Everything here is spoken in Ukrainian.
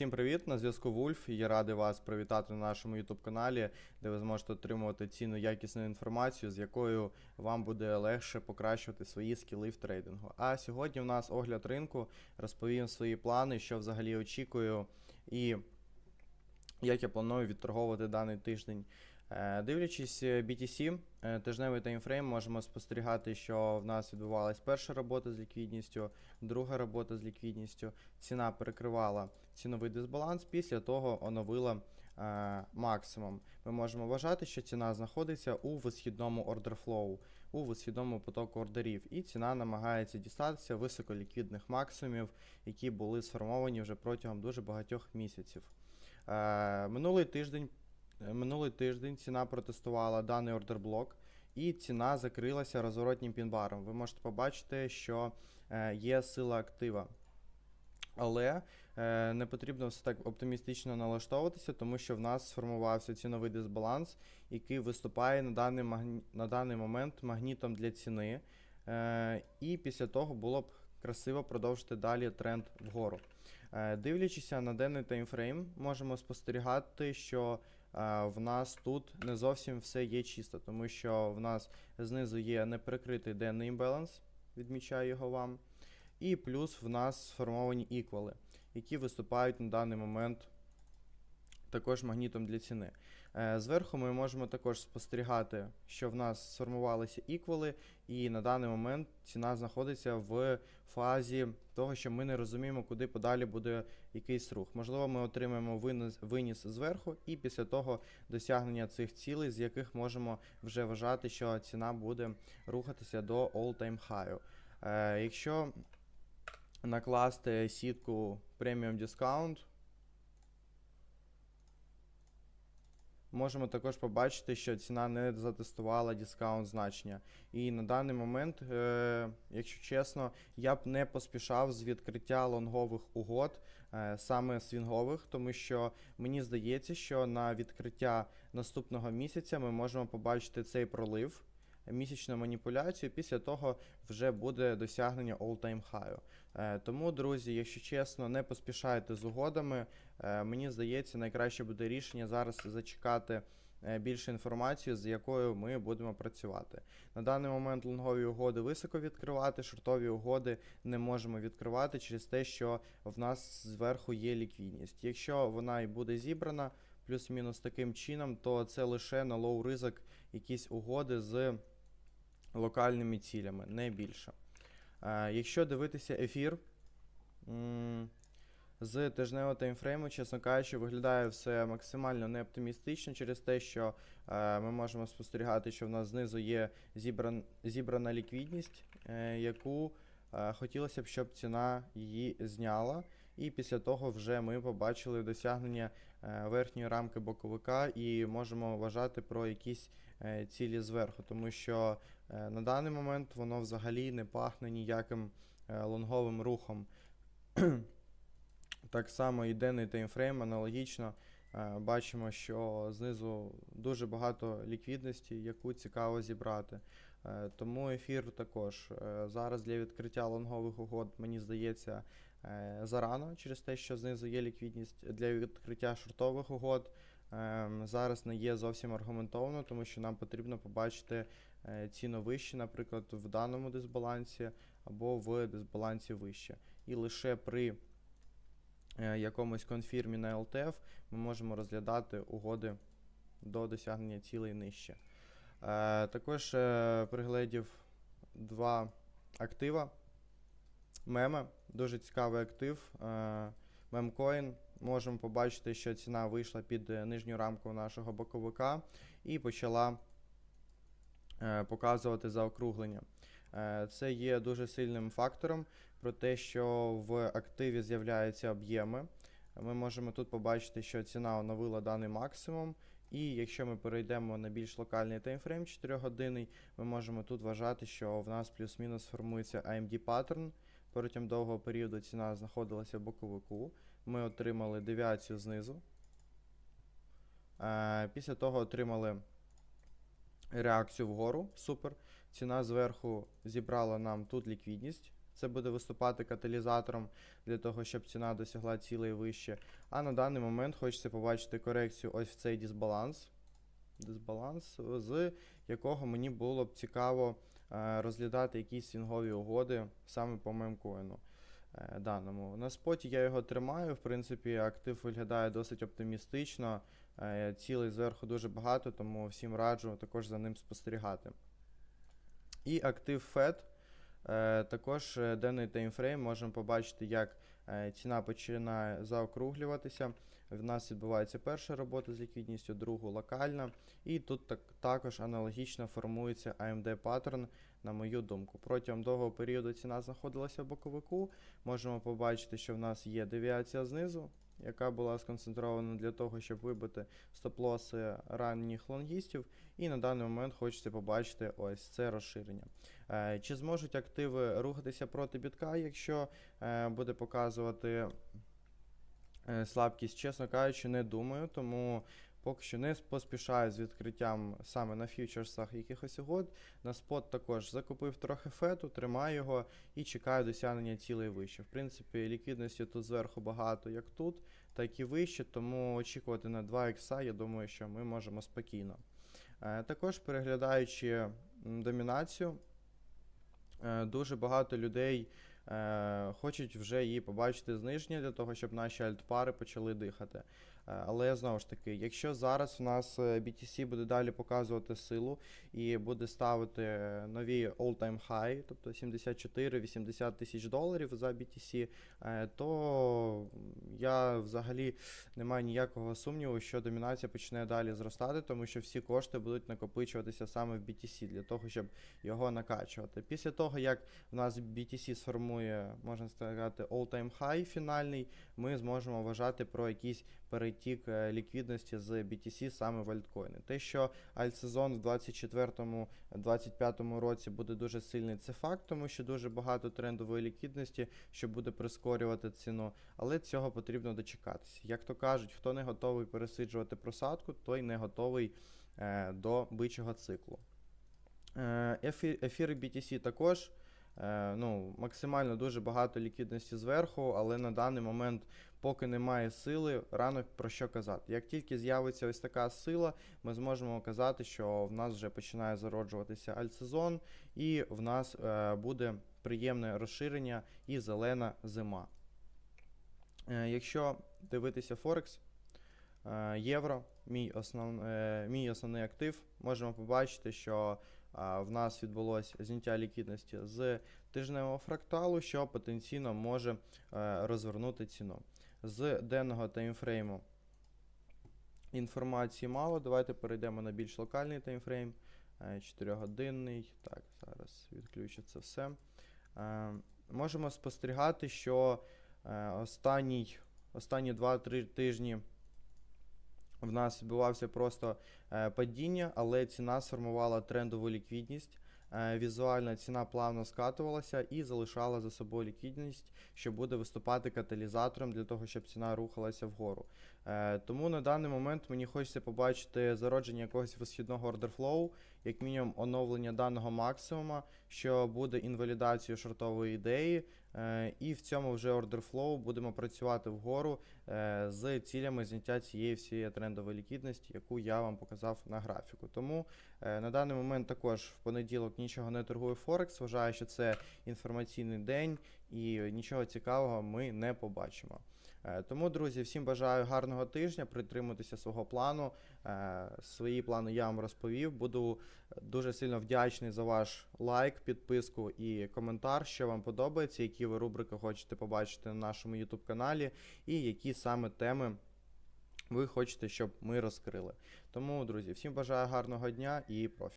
всім привіт! На зв'язку Вульф. Я радий вас привітати на нашому YouTube каналі, де ви зможете отримувати цінну якісну інформацію, з якою вам буде легше покращувати свої скіли в трейдингу. А сьогодні у нас огляд ринку, розповім свої плани, що взагалі очікую, і як я планую відторговувати даний тиждень. Е, Дивлячись е, BTC, е, тижневий таймфрейм, можемо спостерігати, що в нас відбувалась перша робота з ліквідністю, друга робота з ліквідністю. Ціна перекривала ціновий дисбаланс, після того оновила е, максимум. Ми можемо вважати, що ціна знаходиться у висхідному ордерфлоу, у висхідному потоку ордерів, і ціна намагається дістатися високоліквідних максимумів, які були сформовані вже протягом дуже багатьох місяців. Минулий тиждень Минулий тиждень ціна протестувала даний ордерблок, і ціна закрилася розворотнім пінбаром. Ви можете побачити, що е, є сила актива. Але е, не потрібно все так оптимістично налаштовуватися, тому що в нас сформувався ціновий дисбаланс, який виступає на даний, магні... на даний момент магнітом для ціни. Е, і після того було б красиво продовжити далі тренд вгору. Е, дивлячися на денний таймфрейм, можемо спостерігати, що е, в нас тут не зовсім все є чисто, тому що в нас знизу є неприкритий денний імбаланс, відмічаю його вам. І плюс в нас сформовані іквали, які виступають на даний момент також магнітом для ціни. Е, Зверху ми можемо також спостерігати, що в нас сформувалися іквали, і на даний момент ціна знаходиться в фазі того, що ми не розуміємо, куди подалі буде якийсь рух. Можливо, ми отримаємо виніс, виніс зверху, і після того досягнення цих цілей, з яких можемо вже вважати, що ціна буде рухатися до all-time high. Е, Якщо накласти сітку Premium Discount, можемо також побачити, що ціна не затестувала дискаунт значення. І на даний момент, е, якщо чесно, я б не поспішав з відкриття лонгових угод, е, саме свінгових, тому що мені здається, що на відкриття наступного місяця ми можемо побачити цей пролив. Місячну маніпуляцію, після того вже буде досягнення all-time high. Е, тому, друзі, якщо чесно, не поспішайте з угодами. Е, мені здається, найкраще буде рішення зараз зачекати е, більше інформації, з якою ми будемо працювати. На даний момент лонгові угоди високо відкривати, шортові угоди не можемо відкривати через те, що в нас зверху є ліквідність. Якщо вона і буде зібрана плюс-мінус таким чином, то це лише на лоу ризик якісь угоди з локальними цілями, не більше. Е, якщо дивитися ефір з тижневого таймфрейму, чесно кажучи, виглядає все максимально неоптимістично через те, що е, ми можемо спостерігати, що в нас знизу є зібран, зібрана ліквідність, е, яку хотілося б, щоб ціна її зняла. І після того вже ми побачили досягнення верхньої рамки боковика і можемо вважати про якісь цілі зверху, тому що на даний момент воно взагалі не пахне ніяким е, лонговим рухом. Так само і денний таймфрейм аналогічно. е, Бачимо, що знизу дуже багато ліквідності, яку цікаво зібрати. Е, Тому ефір також е, зараз для відкриття лонгових угод, мені здається, е, зарано через те, що знизу є ліквідність для відкриття шортових угод. Ем, Зараз не є зовсім аргументовано, тому що нам потрібно побачити е, ціну вище, наприклад, в даному дисбалансі або в дисбалансі вище. І лише при е, якомусь конфірмі на LTF ми можемо розглядати угоди до досягнення цілей нижче. Е, Також пригледів два актива. Меми, дуже цікавий актив. Мемкоін. Можемо побачити, що ціна вийшла під е, нижню рамку нашого боковика і почала е, показувати заокруглення. Е, Це є дуже сильним фактором про те, що в активі з'являються об'єми. Ми можемо тут побачити, що ціна оновила даний максимум. І якщо ми перейдемо на більш локальний таймфрейм 4 годинний, ми можемо тут вважати, що в нас плюс-мінус формується AMD паттерн. Протягом довгого періоду ціна знаходилася в боковику. Ми отримали девіацію знизу. Е, Після того отримали реакцію вгору. Супер. Ціна зверху зібрала нам тут ліквідність. Це буде виступати каталізатором для того, щоб ціна досягла цілей вище. А на даний момент хочеться побачити корекцію ось в цей дисбаланс. Дисбаланс, з якого мені було б цікаво е, розглядати якісь свінгові угоди саме по мемкоїну е, даному. На споті я його тримаю. В принципі, актив виглядає досить оптимістично. Цілий зверху дуже багато, тому всім раджу також за ним спостерігати. І актив FED. Е, Також е, денний таймфрейм можемо побачити, як е, ціна починає заокруглюватися. В нас відбувається перша робота з ліквідністю, другу локальна. І тут так, також аналогічно формується AMD паттерн, на мою думку. Протягом довгого періоду ціна знаходилася в боковику. Можемо побачити, що в нас є девіація знизу, яка була сконцентрована для того, щоб вибити стоп-лоси ранніх лонгістів. І на даний момент хочеться побачити ось це розширення. Е, Чи зможуть активи рухатися проти бітка, якщо е, буде показувати слабкість, чесно кажучи, не думаю, тому поки що не поспішаю з відкриттям саме на фьючерсах якихось угод. На спот також закупив трохи фету, тримаю його і чекаю досягнення цілей вище. В принципі, ліквідності тут зверху багато, як тут, так і вище, тому очікувати на 2 ікса, я думаю, що ми можемо спокійно. Е, Також переглядаючи домінацію, е, дуже багато людей е, хочуть вже її побачити зниження для того, щоб наші альтпари почали дихати. Е, Але знову ж таки, якщо зараз у нас е, BTC буде далі показувати силу і буде ставити е, нові all-time high, тобто 74-80 тисяч доларів за BTC, то я взагалі не маю ніякого сумніву, що домінація почне далі зростати, тому що всі кошти будуть накопичуватися саме в BTC для того, щоб його накачувати. Після того, як в нас BTC сформує, можна сказати, all-time high фінальний, ми зможемо вважати про якийсь перетік е, ліквідності з BTC саме в альткоїни. Те, що альтсезон в 2024-2025 році буде дуже сильний, це факт, тому що дуже багато трендової ліквідності, що буде прискорювати ціну, але цього потрібно дочекатися. Як то кажуть, хто не готовий пересиджувати просадку, той не готовий е, до бичого циклу. Е, ефір, BTC також. Е, ну, максимально дуже багато ліквідності зверху, але на даний момент, поки немає сили, рано про що казати. Як тільки з'явиться ось така сила, ми зможемо казати, що в нас вже починає зароджуватися альтсезон, і в нас е, буде приємне розширення і зелена зима. Е, якщо дивитися Форекс, євро, мій, основ, мій основний актив, можемо побачити, що в нас відбулося зняття ліквідності з тижневого фракталу, що потенційно може е, розвернути ціну. З денного таймфрейму інформації мало. Давайте перейдемо на більш локальний таймфрейм. 4-годинний. Так, зараз відключу це все. Е, можемо спостерігати, що е, останній, останні 2-3 тижні в нас відбувався просто е, падіння, але ціна сформувала трендову ліквідність. Е, Візуальна ціна плавно скатувалася і залишала за собою ліквідність, що буде виступати каталізатором для того, щоб ціна рухалася вгору. Е, Тому на даний момент мені хочеться побачити зародження якогось висхідного ордерфлоу, як мінімум оновлення даного максимума, що буде інвалідацією шортової ідеї. Е, І в цьому вже ордерфлоу будемо працювати вгору е, з цілями зняття цієї всієї трендової ліквідності, яку я вам показав на графіку. Тому е, на даний момент також в понеділок нічого не торгує Форекс. Вважаю, що це інформаційний день і нічого цікавого ми не побачимо. Е, Тому, друзі, всім бажаю гарного тижня, притримуйтеся свого плану. Е, Свої плани я вам розповів. Буду дуже сильно вдячний за ваш лайк, підписку і коментар, що вам подобається, які ви рубрики хочете побачити на нашому YouTube каналі, і які саме теми ви хочете, щоб ми розкрили. Тому, друзі, всім бажаю гарного дня і профі.